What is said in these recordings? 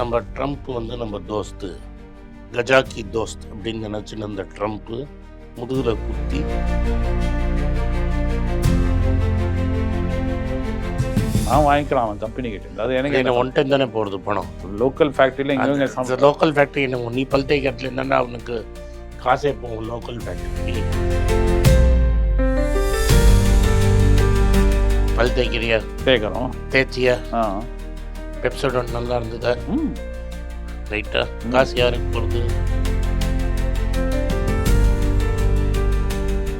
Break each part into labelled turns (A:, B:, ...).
A: நம்ம ட்ரம்ப் வந்து நம்ம தோஸ்து. கஜாக்கி தோஸ்த் அப்படின்னு நினச்சின்னு அந்த ட்ரம்ப்பு முதுகில் குத்தி.
B: நான் வாங்கிக்கலாம் அவன் கம்பெனி கிட்ட. அது எனக்கு
A: என்ன ஒன் டைம் தானே போகிறது பணம்.
B: லோக்கல் ஃபேக்ட்ரியில் இங்கே
A: லோக்கல் ஃபேக்ட்ரி என்ன நீ பல் தேய்க்கிறதுல என்னன்னா அவனுக்கு காசே போகும் லோக்கல் ஃபேக்ட்ரி பல் தேய்க்கிறியா
B: கேட்குறோம்
A: தேய்ச்சியா?
B: ஆ.
A: பெப்சோடன் நல்லா இருந்ததா.
B: ம்.
A: ரைட்டா காசு யாருக்கு போகிறது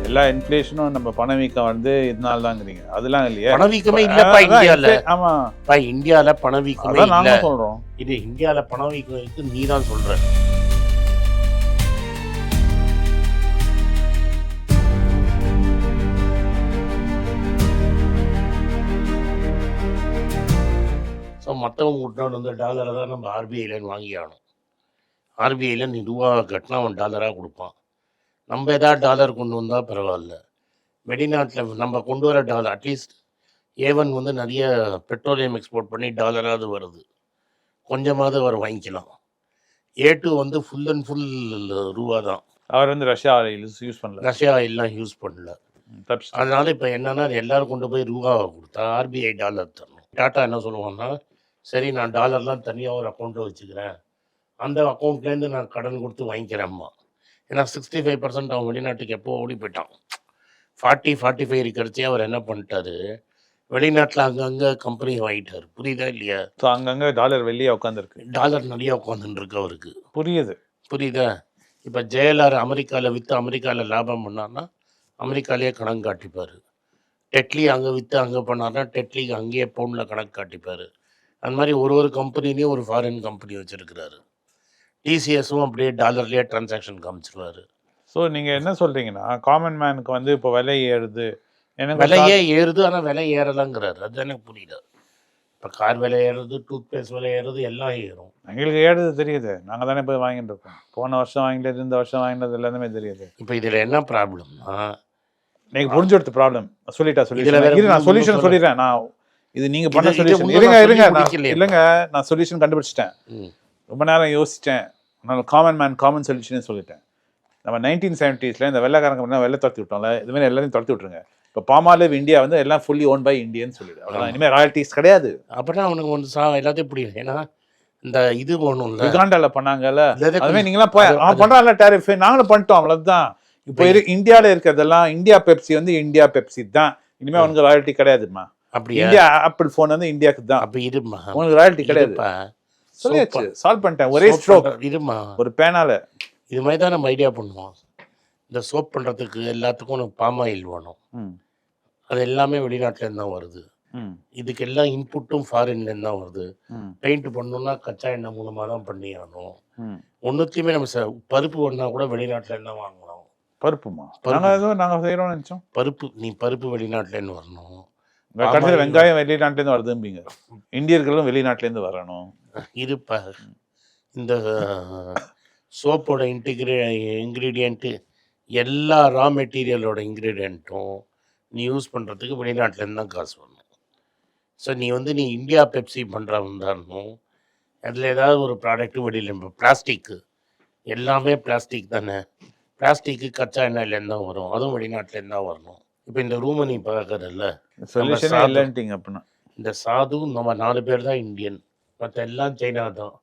B: எல்லா இன்ஃப்ளேஷனும் நம்ம பணவீக்கம் வந்து இதனால தாங்கிறீங்க அதெல்லாம் இல்லையா.
A: பணவீக்கமே இல்லப்பா இந்தியால.
B: ஆமா.
A: இந்தியால பணவீக்கமே இல்ல.
B: சொல்றோம்.
A: இது இந்தியால பணவீக்கம் இருக்கு நீ தான் சொல்ற. மற்றவங்க விட்டவன் வந்து டாலரை தான் நம்ம ஆர்பிஐலேருந்து வாங்கி ஆகணும். ஆர்பிஐல நீ ரூபா கட்டினா அவன் டாலராக கொடுப்பான். நம்ம ஏதாவது டாலர் கொண்டு வந்தால் பரவாயில்ல. வெளிநாட்டில் நம்ம கொண்டு வர டாலர் அட்லீஸ்ட் ஏவன் வந்து நிறைய பெட்ரோலியம் எக்ஸ்போர்ட் பண்ணி டாலராவது வருது. கொஞ்சமாவது அவர் வாங்கிக்கலாம். ஏ டூ வந்து ஃபுல் அண்ட் ஃபுல் ரூபா தான்
B: அவர் வந்து ரஷ்யா யூஸ் பண்ணல.
A: ரஷ்யா எல்லாம் யூஸ் பண்ணல. அதனால இப்போ என்னன்னா எல்லாரும் கொண்டு போய் ரூபாவை கொடுத்தா ஆர்பிஐ டாலர் தரணும். டாட்டா என்ன சொல்லுவாங்கன்னா சரி நான் டாலர்லாம் தனியாக ஒரு அக்கௌண்ட்டை வச்சுக்கிறேன். அந்த அக்கௌண்ட்லேருந்து நான் கடன் கொடுத்து வாங்கிக்கிறேம்மா ஏன்னா சிக்ஸ்டி ஃபைவ் பர்சன்ட் அவன் வெளிநாட்டுக்கு எப்போ ஓடி போயிட்டான். ஃபார்ட்டி ஃபார்ட்டி ஃபைவ் இருக்கிறச்சே அவர் என்ன பண்ணிட்டாரு? வெளிநாட்டில் அங்கங்கே கம்பெனி வாங்கிட்டார். புரியுதா இல்லையா?
B: ஸோ அங்கங்கே டாலர் வெளியே உட்காந்துருக்கு
A: டாலர் நிறைய உட்காந்துட்டு இருக்கு அவருக்கு.
B: புரியுது.
A: புரியுதா? இப்போ ஜெயலலிதா அமெரிக்காவில் விற்று அமெரிக்காவில் லாபம் பண்ணார்னா அமெரிக்காலேயே கணக்கு காட்டிப்பார். டெட்லி அங்கே விற்று அங்கே பண்ணார்னா டெட்லிக்கு அங்கேயே பவுண்டில் கணக்கு காட்டிப்பார். அந்த மாதிரி ஒரு ஒரு கம்பெனிலையும் ஒரு ஃபாரின் கம்பெனி வச்சுருக்கிறாரு. டிசிஎஸும் அப்படியே டாலர்லேயே டிரான்சாக்ஷன் காமிச்சிருவாரு.
B: ஸோ நீங்கள் என்ன சொல்றீங்கன்னா காமன் மேனுக்கு வந்து இப்போ விலை ஏறுது. எனக்கு
A: விலையே ஏறுது ஆனால் விலை ஏறலைங்கிறாரு. அது எனக்கு புரியல. இப்போ கார் விலை ஏறுது டூத் பேஸ்ட் விலை ஏறுது எல்லாம் ஏறும்.
B: எங்களுக்கு ஏறுது தெரியுது. நாங்கள் தானே போய் வாங்கிட்டு இருக்கோம். போன வருஷம் வாங்கினது இந்த வருஷம் வாங்கினது எல்லாமே தெரியுது.
A: இப்போ இதில் என்ன ப்ராப்ளம்னா
B: எனக்கு புரிஞ்சு கொடுத்த ப்ராப்ளம் சொல்லிட்டா சொல்லி நான் சொல்யூஷன்
A: சொல்ல-
B: சொல்லிடுறேன். நான் இது நீங்க பண்ண சொல்யூஷன் இருங்க
A: நான்
B: இருங்க. இல்லைங்க நான் சொல்யூஷன் கண்டுபிடிச்சிட்டேன். ரொம்ப நேரம் யோசிச்சேன். நான் காமன் மேன் காமன் சொல்யூஷன் சொல்லிட்டேன். நம்ம நைன்டீன் செவன்டீஸ்ல இந்த வெள்ளக்காரங்க வெள்ளை துரத்தி விட்டோம்ல இது மாதிரி எல்லாரையும் துரத்தி விட்டுருங்க. இப்போ பாமாலிவ் இந்தியா வந்து எல்லாம் ஃபுல்லி ஓன் பை இந்தியன் சொல்லிடு. அவ்வளோதான் இனிமேல் ராயல்டிஸ் கிடையாது.
A: அப்படின்னா அவனுக்கு வந்து சா எல்லாத்தையும் புரியும் ஏன்னா இந்த இது போகணும்ல
B: யுகாண்டால பண்ணாங்கல்ல.
A: அது எதுக்கு-
B: அதுவே நீங்களாம் போய் அவன் பண்றான்ல டேரிஃப் நாங்களும் பண்ணிட்டோம் அவ்வளவுதான். இப்போ இரு இந்தியால இருக்கிறதெல்லாம் இந்தியா பெப்சி வந்து இந்தியா பெப்சி தான். இனிமே உனக்கு ராயல்ட்டி கிடையாதுமா
A: அப்படியா?
B: இந்தியா ஆப்பிள் போன் வந்து இந்தியாவுக்கு தான்.
A: அப்ப இருமா.
B: உனக்கு ராயல்ட்டி கிடையாது. சொல்லியாச்சு. சால்வ் பண்ணிட்டேன். ஒரே ஸ்ட்ரோக்
A: இருமா.
B: ஒரு பேனால.
A: இது மாதிரி தான் நம்ம ஐடியா பண்ணுவோம். இந்த சோப் பண்றதுக்கு எல்லாத்துக்கும் உனக்கு பாம் ஆயில் வேணும். அது எல்லாமே வெளிநாட்டுல இருந்து தான் வருது. இதுக்கு எல்லாம் இன்புட்டும் ஃபாரின்ல இருந்து தான் வருது. பெயிண்ட் பண்ணணும்னா கச்சா எண்ணெய் மூலமா தான் பண்ணி ஆகணும். ஒன்றுத்தையுமே நம்ம பருப்பு ஒன்றா கூட வெளிநாட்டுல இருந்து தான் வாங்கணும்.
B: பருப்புமா?
A: பருப்பு.
B: நாங்க ஏதோ நாங்க செய்யறோம்னு நினைச்சோம்.
A: பருப்பு நீ பருப்பு வெளிநாட்டுல இருந்து வரணும்.
B: கடைசியில் வெங்காயம் வெளிநாட்டுல இருந்து வருதும்பீங்க இந்தியர்களும் வெளிநாட்டுல இருந்து வரணும்
A: இருப்ப இந்த சோப்போட இன்டிகிரே இன்க்ரீடியண்ட்டு எல்லா ரா மெட்டீரியலோட இன்க்ரீடியண்ட்டும் நீ யூஸ் பண்ணுறதுக்கு வெளிநாட்டிலேருந்து தான் காசு வரணும். ஸோ நீ வந்து நீ இந்தியா பெப்சி பண்ணுறவன் தானும் அதில் ஏதாவது ஒரு ப்ராடக்ட்டு வெளியில் பிளாஸ்டிக்கு எல்லாமே பிளாஸ்டிக் தானே. பிளாஸ்டிக்கு கச்சா எண்ணெயிலேருந்து தான் வரும். அதுவும் வெளிநாட்டிலேருந்து தான் வரணும். இப்போ இந்த ரூமை நீ பார்க்கறல்ல
B: சொல்யூஷனே இல்லைன்ட்டீங்க அப்படின்னா
A: இந்த சாது நம்ம நாலு பேர் தான் இந்தியன் மற்ற எல்லாம் சைனா தான்.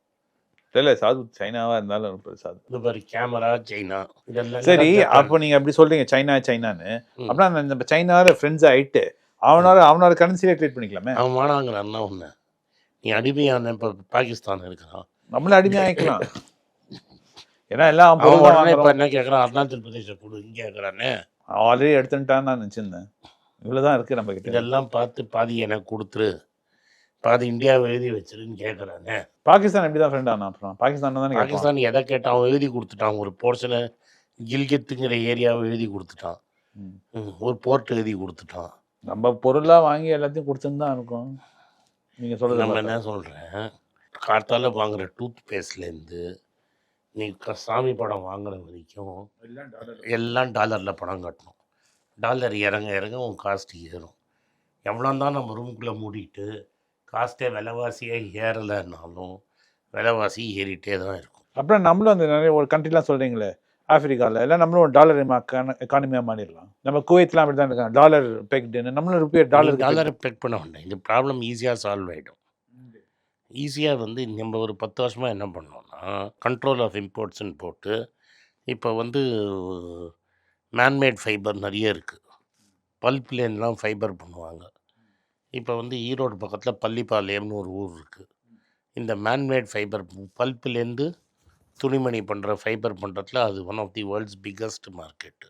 B: தெரியல சாது சைனாவா இருந்தாலும் ஒரு சாது.
A: இது மாதிரி கேமரா சைனா இதெல்லாம்
B: சரி. அப்போ நீங்க அப்படி சொல்றீங்க சைனா சைனான்னு. அப்படின்னா நம்ம சைனாவோட ஃப்ரெண்ட்ஸ் ஆயிட்டு அவனோட அவனோட கரன்சிலே ட்ரீட் பண்ணிக்கலாமே?
A: அவன் வேணாங்கிறான்னா ஒன்று நீ அடிமையான இப்போ பாகிஸ்தான் இருக்கிறான்.
B: நம்மள அடிமை ஆயிக்கலாம். ஏன்னா எல்லாம்
A: இப்போ. என்ன கேட்குறான் அருணாச்சல் பிரதேச கொடு இங்கே கேட்குறானே
B: ஆல்ரெடி எடுத்துட்டான்னு நான் நினைச்சிருந்தேன். இவ்வளவுதான் இருக்கு நம்ம கிட்ட
A: இதெல்லாம் பார்த்து பாதி எனக்கு கொடுத்துரு. பாதி இந்தியாவை எழுதி வச்சிருன்னு கேட்குறானே
B: பாகிஸ்தான் எப்படிதான் ஃப்ரெண்ட் ஆனா அப்புறம்? பாகிஸ்தான் தானே
A: பாகிஸ்தான் எதை கேட்டான்? அவன் எழுதி கொடுத்துட்டான். ஒரு போர்ஷனை கில்கித்துங்கிற ஏரியாவை எழுதி கொடுத்துட்டான். ஒரு போர்ட் எழுதி கொடுத்துட்டான்.
B: நம்ம பொருளா வாங்கி எல்லாத்தையும் கொடுத்துன்னு தான் இருக்கும். நீங்க சொல்றது
A: நம்ம. என்ன சொல்கிறேன் கார்த்தால வாங்குற டூத் பேஸ்ட்லேருந்து நீ க- சாமி படம் வாங்குற வரைக்கும் எல்லாம் டாலரில் பணம் கட்டணும். டாலர் இறங்க இறங்க உன் காஸ்ட் ஏறும். எவ்வளோ தான் நம்ம ரூம்குள்ளே மூடிட்டு காஸ்ட்டே விலைவாசியே ஏறலைன்னாலும் விலைவாசி ஏறிட்டே தான் இருக்கும்.
B: அப்புறம் நம்மளும் அந்த நிறைய ஒரு கண்ட்ரிலாம் சொல்றீங்களே ஆப்பிரிக்காவில் எல்லாம் நம்மளும் ஒரு டாலர் எக்கானமியாக மாறிடலாம். நம்ம குவைத்லாம் அப்படி தான் இருக்காங்க டாலர் பெக்டுன்னு நம்மளும் ருப்பியை டாலர்
A: டாலரை பெக் பண்ண வேண்டாம். இந்த ப்ராப்ளம் ஈஸியாக சால்வ் ஆகிடும் ஈஸியாக வந்து நம்ம ஒரு பத்து வருஷமாக என்ன பண்ணோம்னா கண்ட்ரோல் ஆஃப் இம்போர்ட்ஸ்ன்னு போட்டு இப்போ வந்து மேன்மேட் ஃபைபர் நிறைய இருக்குது பல்ப்லேருந்துலாம் ஃபைபர் பண்ணுவாங்க. இப்போ வந்து ஈரோடு பக்கத்தில் பள்ளிப்பாளையம்னு ஒரு ஊர் இருக்குது இந்த மேன்மேட் ஃபைபர் பல்ப்லேருந்து துணிமணி பண்ணுற ஃபைபர் பண்ணுறதுல அது one of the world's biggest market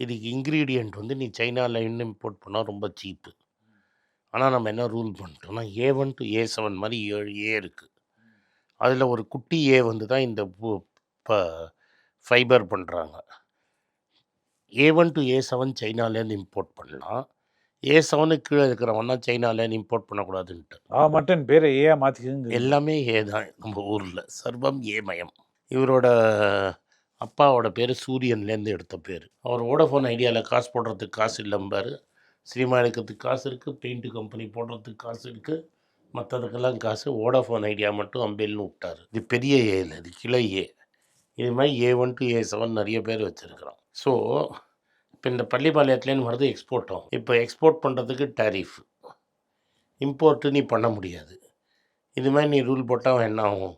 A: இதுக்கு இன்க்ரீடியண்ட் வந்து நீ சைனாவில் இன்னும் இம்போர்ட் பண்ணால் ரொம்ப சீப்பு ஆனால் நம்ம என்ன ரூல் பண்ணிட்டோம்னா A one to A seven மாதிரி ஏழு ஏ இருக்குது அதில் ஒரு குட்டி ஏ வந்து தான் இந்த ஃபைபர் பண்ணுறாங்க A one to A seven சைனாலேருந்து import பண்ணலாம். ஏ செவனுக்கு கீழே இருக்கிறவன் தான் சைனாலேருந்து இம்போர்ட் பண்ணக்கூடாதுன்ட்டு.
B: ஆ மட்டன் பேரை ஏ மாற்றிக்குங்க
A: எல்லாமே ஏ தான் நம்ம ஊரில். சர்வம் ஏ மயம். இவரோட அப்பாவோட பேர் சூரியன்லேருந்து எடுத்த பேர். அவர் வோடஃபோன் ஐடியாவில் காசு போடுறதுக்கு காசு இல்லைம்பாரு. சினிமா எடுக்கிறதுக்கு காசு இருக்குது பெயிண்ட் கம்பெனி போடுறதுக்கு காசு இருக்குது மற்றதுக்கெல்லாம் காசு ஓடாஃபோன் ஐடியா மட்டும் அம்பேல்னு விட்டார். இது பெரிய ஏ இல்லை இது கிளை ஏ இது மாதிரி A one to A seven நிறைய பேர் வச்சுருக்கிறோம் ஸோ இப்போ இந்த பள்ளிப்பாளையத்துலேருந்து வருது எக்ஸ்போர்ட்டும் இப்போ எக்ஸ்போர்ட் பண்ணுறதுக்கு டேரிஃப் இம்போர்ட்டு நீ பண்ண முடியாது. இது மாதிரி நீ ரூல் போட்டால் என்ன ஆகும்?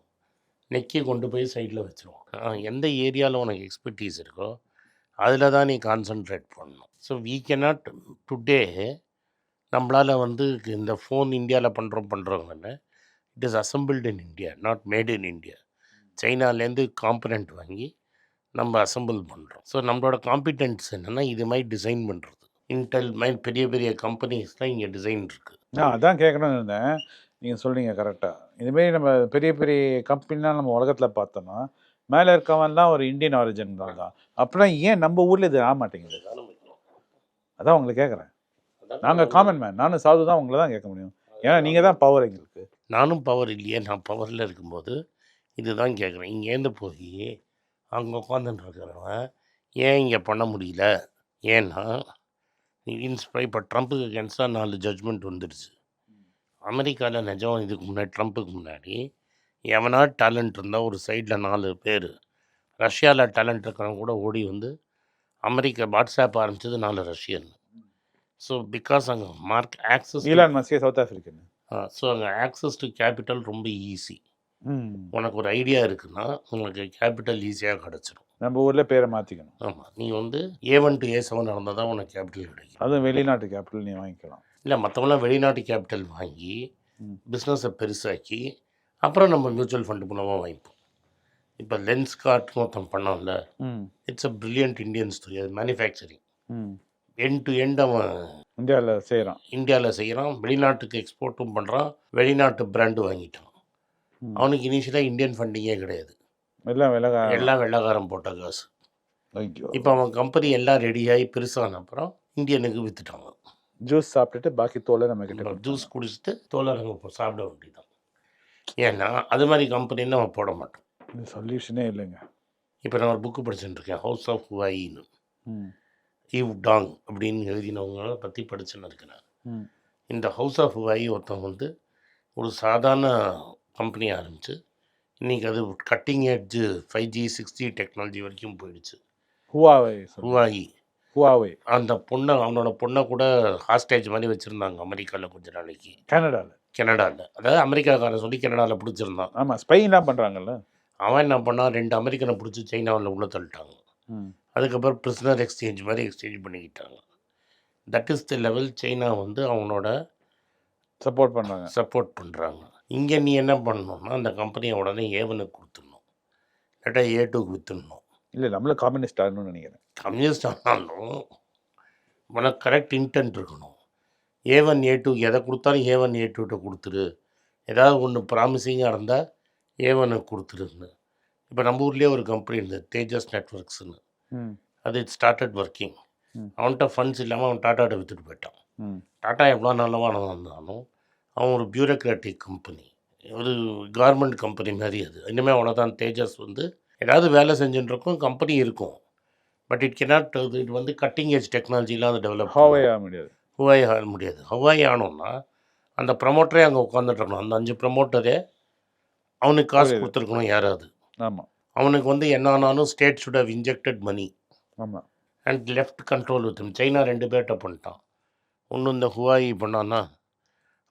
A: நெக்கி கொண்டு போய் சைடில் வச்சுருவோம் எந்த ஏரியாவில் உனக்கு எக்ஸ்பர்டீஸ் இருக்கோ அதில் தான் நீ கான்சன்ட்ரேட் பண்ணணும். ஸோ வீ cannot டுடே நம்மளால் வந்து இந்த ஃபோன் இந்தியாவில் பண்ணுறோம் பண்ணுறவங்கன்னு it is assembled in India not made in India சைனாலேருந்து component வாங்கி நம்ம அசெம்பிள் பண்ணுறோம் ஸோ நம்மளோட காம்பிடென்ஸ் என்னென்னா இது மாதிரி டிசைன் பண்ணுறது இன்டெல் மாதிரி பெரிய பெரிய கம்பெனிஸ்லாம் இங்கே டிசைன் இருக்குது
B: நான் அதான் கேட்கணும்னு இருந்தேன். நீங்கள் சொல்றீங்க கரெக்டாக இதுமாரி நம்ம பெரிய பெரிய கம்பெனிலாம் நம்ம உலகத்தில் பார்த்தோம்னா மேலே இருக்கவன்லாம் ஒரு இந்தியன் ஆரிஜின் தான். அப்படின்னா ஏன் நம்ம ஊரில் இது ஆக மாட்டேங்குது? அதான் உங்களை கேட்குறேன். நாங்கள் காமன் மேன் நானும் சாது தான் உங்களை தான் கேட்க முடியும். ஏன்னா நீங்கள் தான் பவர் எங்களுக்கு.
A: நானும் பவர் இல்லையே. நான் பவரில் இருக்கும்போது இதுதான் கேட்குறேன். இங்கேருந்து போய் அங்கே உட்காந்துட்டு இருக்கிறவன் ஏன் இங்கே பண்ண முடியல? ஏன்னா இன்ஸ்பை இப்போ ட்ரம்ப்புக்கு அகேன்ஸ்டாக நாலு ஜட்ஜ்மெண்ட் வந்துடுச்சு. அமெரிக்காவில் நிஜம் இதுக்கு முன்னாடி ட்ரம்ப்புக்கு முன்னாடி எவனா டேலண்ட் இருந்தால் ஒரு சைடில் நாலு பேர். ரஷ்யாவில் டேலண்ட் இருக்கிறவங்க கூட ஓடி வந்து அமெரிக்கா வாட்ஸ்அப் ஆரம்பிச்சது நாலு ரஷ்யன். ஸோ பிகாஸ் அங்கே மார்க் ஆக்சஸ்
B: ஈலான் மஸ்கே சவுத் ஆஃப்ரிக்கன்
A: ஸோ அங்கே ஆக்சஸ் டு கேபிட்டல் ரொம்ப ஈஸி உனக்கு ஒரு ஐடியா இருக்குன்னா உனக்கு கேபிட்டல் ஈஸியாக கிடச்சிரும்.
B: நம்ம ஊரில் பேரை மாற்றிக்கணும்
A: ஆமாம் நீ வந்து A one to A seven நடந்தால் தான் உனக்கு கேபிட்டல் கிடைக்கும்.
B: அதுவும் வெளிநாட்டு கேபிட்டல் நீ வாங்கிக்கலாம்.
A: இல்லை மற்றவங்களாம் வெளிநாட்டு கேபிட்டல் வாங்கி. பிஸ்னஸை பெருசாக்கி அப்புறம் நம்ம மியூச்சுவல் ஃபண்டு மூலமாக வாங்கிப்போம். இப்போ லென்ஸ் கார்ட்னு ஒருத்தன் பண்ணோம்ல it's a brilliant Indian story அது மேனுஃபேக்சரிங்
B: ம்.
A: எண்ட் டு எண்ட் அவன்
B: இந்தியாவில் செய்கிறான்
A: இந்தியாவில் செய்கிறான் வெளிநாட்டுக்கு எக்ஸ்போர்ட்டும் பண்ணுறான் வெளிநாட்டு பிராண்டு வாங்கிட்டான். அவனுக்கு இனிஷியலாக இந்தியன் ஃபண்டிங்கே கிடையாது.
B: எல்லாம் விலக
A: எல்லாம் வெள்ளக்காரன் போட்ட காசு. இப்போ அவன் கம்பெனி எல்லாம் ரெடியாகி பெருசான அப்புறம் இந்தியனுக்கு விற்றுட்டாங்க
B: ஜூஸ் சாப்பிட்டுட்டு பாக்கி தோலை நம்ம கிட்ட
A: ஜூஸ் குடிச்சிட்டு தோலரங்க போ சாப்பிட வேண்டியதான் ஏன்னா அது மாதிரி கம்பெனின்னு நம்ம போட மாட்டோம்.
B: இந்த சொல்யூஷனே இல்லைங்க.
A: இப்போ நான் ஒரு புக்கு படிச்சுட்டு இருக்கேன் ஹவுஸ் ஆஃப் ஹுவாயின்னு ஈவ் டாங் அப்படின்னு எழுதினவங்கள பற்றி படிச்சுன்னு இருக்கிறேன் இந்த ஹவுஸ் ஆஃப் ஹுவாயி ஒருத்தன் வந்து ஒரு சாதாரண கம்பெனி ஆரம்பித்து இன்றைக்கி அது cutting edge five G six G technology வரைக்கும் போயிடுச்சு.
B: ஹுவாவை
A: ஹுவாயி
B: ஹுவாவை
A: அந்த பொண்ணை அவனோட பொண்ணை கூட ஹாஸ்டேஜ் மாதிரி வச்சுருந்தாங்க அமெரிக்காவில் கொஞ்ச நாளைக்கு.
B: கனடாவில்
A: கனடாவில் அதாவது அமெரிக்காக்காரன் சொல்லி கனடாவில் பிடிச்சிருந்தான்.
B: ஆமாம் ஸ்பெயின்லாம் பண்ணுறாங்கல்ல
A: அவன் என்ன பண்ணான் ரெண்டு அமெரிக்கனை பிடிச்சி சைனாவில் உள்ள தள்ளிட்டாங்க. அதுக்கப்புறம் பிரிசனர் எக்ஸ்சேஞ்ச் மாதிரி எக்ஸ்சேஞ்ச் பண்ணிக்கிட்டாங்க. That is the level China வந்து அவனோட
B: சப்போர்ட் பண்ணுறாங்க
A: சப்போர்ட் பண்ணுறாங்க இங்கே நீ என்ன பண்ணணும்னா அந்த கம்பெனியை உடனே ஏவனுக்கு கொடுத்துடணும். இல்லாட்டா ஏ டூக்கு விற்றுடணும்
B: இல்லை நம்மளும் காம்யூனிஸ்ட் ஆகணும்னு நினைக்கிறேன்.
A: கம்யூனிஸ்ட் ஆனாலும் உனக்கு கரெக்ட் இன்டென்ட் இருக்கணும். ஏ ஒன் ஏ டூ எதை கொடுத்தாலும் ஏ ஒன் ஏ டூட்ட கொடுத்துரு. ஏதாவது ஒன்று ப்ராமிசிங்காக இருந்தால் ஏ ஒனுக்கு கொடுத்துருன்னு. இப்போ நம்ம ஊர்லேயே ஒரு கம்பெனி இருந்தது தேஜஸ் நெட்ஒர்க்ஸ்னு அது இட் ஸ்டார்டட் ஒர்க்கிங். அவன்கிட்ட ஃபண்ட்ஸ் இல்லாமல் அவன் டாட்டாட்ட விற்றுட்டு போயிட்டான். டாட்டா எவ்வளோ நல்லவானவன் இருந்தாலும் அவன் ஒரு பியூரோக்ராட்டிக் கம்பெனி ஒரு கார்மெண்ட் கம்பெனி மாதிரி அது. இனிமேல் அவ்வளோதான் தேஜஸ் வந்து ஏதாவது வேலை செஞ்சுட்டு இருக்கும் கம்பெனி இருக்கும். பட் இட் cannot இது வந்து கட்டிங் ஏஜ் டெக்னாலஜிலாம் அது டெவலப்
B: முடியாது.
A: ஹுவாய் ஆக முடியாது. ஹுவாய் ஆனோம்னா அந்த ப்ரமோட்டரே அங்கே உட்காந்துட்டு இருக்கணும் அந்த அஞ்சு ப்ரமோட்டரே அவனுக்கு காசு. கொடுத்துருக்கணும் யாராவது.
B: ஆமா.
A: அவனுக்கு வந்து என்ன ஆனாலும் state should how injected money
B: ஆமா.
A: And left control with China ரெண்டு பேர்கிட்ட பண்ணிட்டான். ஒன்று இந்த ஹுவாயி பண்ணான்னா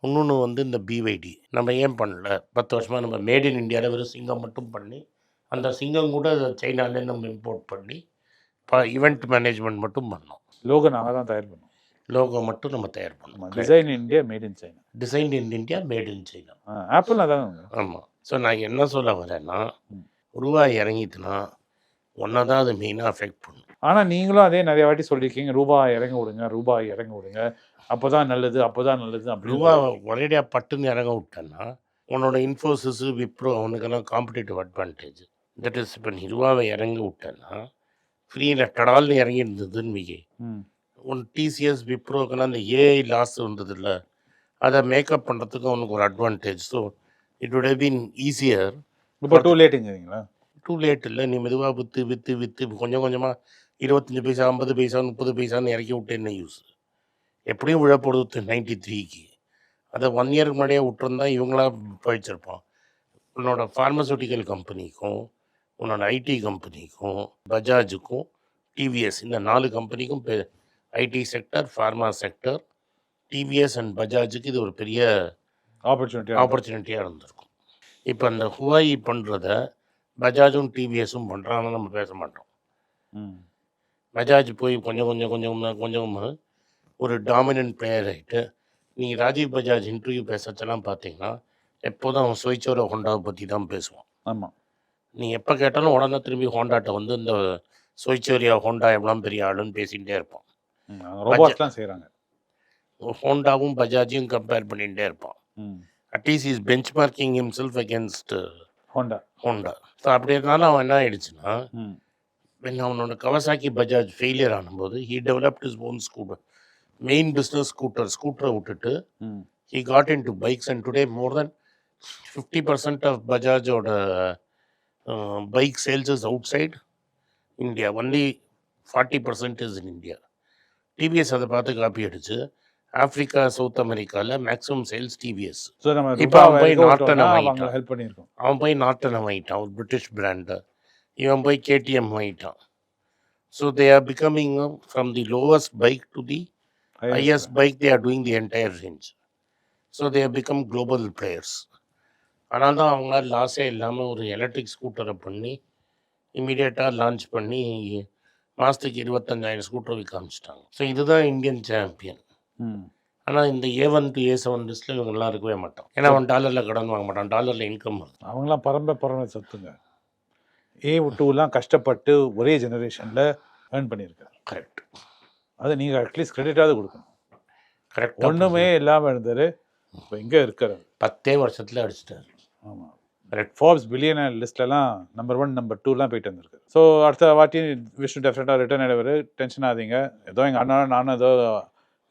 A: இன்னொன்று வந்து இந்த பிவைடி நம்ம ஏன் பண்ணல? பத்து வருஷமாக நம்ம மேட் இன் இந்தியாவில் வெறும் சிங்கம் மட்டும் பண்ணி அந்த சிங்கம் கூட சைனாலே நம்ம இம்போர்ட் பண்ணி இப்போ ஈவெண்ட் மேனேஜ்மெண்ட் மட்டும் பண்ணோம்.
B: லோகோ நாங்கள் தான் தயார் பண்ணோம்.
A: லோகோ மட்டும் நம்ம தயார்
B: ஆமா
A: பண்ணோம்
B: design India made in China
A: design in India made in China
B: Apple அதான்
A: ஆமாம் ஸோ நான் என்ன சொல்ல வரேன்னா. ரூபாய் இறங்கிட்டுனா ஒன்றை தான் அது மெயினாக அஃபெக்ட் பண்ணும்.
B: ஆனா நீங்களும் அதே நிறைய வாட்டி சொல்லியிருக்கீங்க ரூபாய் இறங்க விடுங்க ரூபாய் இறங்க விடுங்க அப்பதான் நல்லது அப்பதான் நல்லது
A: ரூபா
B: அப்படின்னு
A: ஒரேடியாக பட்டுன்னு இறங்க விட்டேன்னா உன்னோட இன்ஃபோசிஸு விப்ரோ அவனுக்கெல்லாம் காம்படிட்டிவ் அட்வான்டேஜ் தட் இஸ் இப்போ நீ ரூபாவை இறங்கி விட்டேன்னா ஃப்ரீயில் டடால்னு இறங்கி இருந்ததுன்னு மிகை. உன் டிசிஎஸ் விப்ரோக்கெல்லாம் அந்த ஏஐ லாஸ் வந்ததில்ல. அதை மேக்கப் பண்ணுறதுக்கு அவனுக்கு ஒரு advantage so it would have been easier
B: இப்போ டூ லேட்டுங்கிறீங்களா
A: டூ லேட் இல்லை. நீ மெதுவாக விற்று விற்று விற்று கொஞ்சம் கொஞ்சமாக இருபத்தஞ்சி பைசா ஐம்பது பைசா முப்பது பைசான்னு இறக்கி விட்டு என்ன யூஸ் எப்படியும் விழப்போடுது நைன்டி த்ரீக்கு அதை ஒன் இயருக்கு முன்னாடியே விட்டுருந்தா இவங்களா பழிச்சிருப்பான். உன்னோட ஃபார்மசூட்டிக்கல் கம்பெனிக்கும் உன்னோட ஐடி கம்பெனிக்கும் பஜாஜுக்கும் டிவிஎஸ் இந்த நாலு கம்பெனிக்கும் IT sector pharma sector TVS and பஜாஜுக்கு இது ஒரு பெரிய
B: ஆப்பர்ச்சுனிட்டி
A: ஆப்பர்ச்சுனிட்டியாக இருந்திருக்கும். இப்போ அந்த ஹுவாயி பண்ணுறத பஜாஜும் டிவிஎஸும் பண்ணுறாங்கன்னு நம்ம பேச மாட்டோம். பஜாஜ் போய் கொஞ்சம் கொஞ்சம் கொஞ்சம் கொஞ்சம் ஒரு டாமினன்ட் பிளேயர் ஆகிட்டு நீங்கள் ராஜீவ் பஜாஜ் இன்டர்வியூ பேசுறதெல்லாம் பார்த்தீங்கன்னா எப்போதும் அவன் சுவிச்சோர ஹோண்டாவை பற்றி தான் பேசுவான்.
B: ஆமா.
A: நீ எப்போ கேட்டாலும் உடனே திரும்பி ஹோண்டாட்ட வந்து இந்த சுவிச்சோரியா ஹோண்டா எவ்வளோ பெரிய ஆளுன்னு பேசிகிட்டே இருப்பான்.
B: ரோபோட்ஸ்லாம் செய்றாங்க.
A: ஹோண்டாவும் பஜாஜையும் கம்பேர் பண்ணிகிட்டே இருப்பான். At least is benchmarking himself against
B: Honda.
A: Honda. So அப்படி இருந்தாலும் அவன் என்ன ஆயிடுச்சுன்னா when அவனோட Kawasaki Bajaj failure ஆனும்போது he developed is own scooter main business scooter ஸ்கூட்டரை விட்டுட்டு
B: ம்.
A: he got into bikes and today more than 50% of Bajaj or uh, bike sales is outside India. Only 40% is in India. TVS அதை பார்த்து copy அடிச்சு Africa south அமெரிக்காவில் maximum sales TVS
B: so
A: இப்ப அவன் போய்
B: அவங்க
A: வாங்கிட்டான்.
B: ஹெல்ப் பண்ணியிருக்கோம்.
A: அவன் போய் நாட்டனை வாங்கிட்டான் ஒரு பிரிட்டிஷ் பிராண்டு இவன் போய் கேடிஎம் வாங்கிட்டான். So they are becoming from the lowest bike to the highest bike. they are doing the entire range. So they have become global players. அதனால தான் அவங்களால லாஸே இல்லாமல் ஒரு எலக்ட்ரிக் ஸ்கூட்டரை பண்ணி இமீடியட்டாக லான்ச் பண்ணி மாதத்துக்கு இருபத்தஞ்சாயிரம் ஸ்கூட்டர் விற்க ஆரம்பிச்சிட்டாங்க ஸோ இதுதான் இந்தியன் சாம்பியன் ஆனால் இந்த A one to A seven லிஸ்ட்டில் இவங்கெல்லாம் இருக்கவே மாட்டான் ஏன்னா அவன் டாலரில் கடன் வாங்க மாட்டான். டாலரில் இன்கம் வருது.
B: அவங்களாம் பரம்பரை பரம்பரை சொத்துங்க. ஏ டூலாம் கஷ்டப்பட்டு ஒரே ஜெனரேஷனில் ஏர்ன் பண்ணியிருக்காரு
A: கரெக்ட்
B: அது நீங்கள் அட்லீஸ்ட் கிரெடிட்டாவது கொடுக்கணும்.
A: கரெக்ட்
B: ஒன்றுமே இல்லாமல் இருந்தார் இப்போ எங்கே இருக்காரு
A: பத்தே வருஷத்தில் அடிச்சிட்டாரு.
B: ஆமாம்
A: ரெட்
B: ஃபார்ப்ஸ் பில்லியனர் லிஸ்ட்லலாம் நம்பர் ஒன் நம்பர் டூலாம் போயிட்டு வந்திருக்கு. ஸோ அடுத்த வாட்டி விஷ்ணு டெஃபினட்டாக ரிட்டர்ன் ஆகிடுவார் டென்ஷன் ஆகாதீங்க. ஏதோ எங்கள் அண்ணனும் நானும் ஏதோ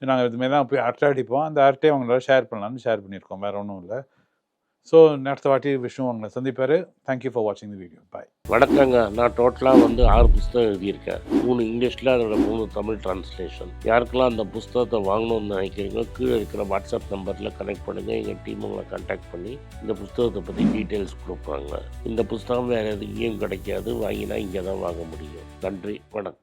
B: நாங்கள் இதுமாரி தான் போய் அரட்டை அடிப்போம். அந்த அரட்டையை அவங்களால ஷேர் பண்ணலாம்னு ஷேர் பண்ணியிருக்கோம். வேறு ஒன்றும் இல்லை. ஸோ அடுத்த வாட்டி விஷ்ணு உங்களை சந்திப்பார். தேங்க்யூ ஃபார் வாட்சிங் தி வீடியோ பாய்
A: வணக்கங்க. நான் டோட்டலாக வந்து ஆறு புஸ்தகம் எழுதியிருக்கேன். மூணு இங்கிலீஷில் அதோட மூணு தமிழ் டிரான்ஸ்லேஷன் யாருக்கெல்லாம் அந்த புஸ்தகத்தை வாங்கணும்னு நினைக்கிறீங்களோ கீழே இருக்கிற வாட்ஸ்அப் நம்பரில் கனெக்ட் பண்ணுங்கள் எங்கள் டீம் உங்களை கான்டாக்ட் பண்ணி இந்த புஸ்தகத்தை பற்றி டீட்டெயில்ஸ் கொடுப்பாங்க. இந்த புஸ்தகம் வேறு எங்கேயும் கிடைக்காது. வாங்கினா இங்கே தான் வாங்க முடியும். நன்றி. வணக்கம்.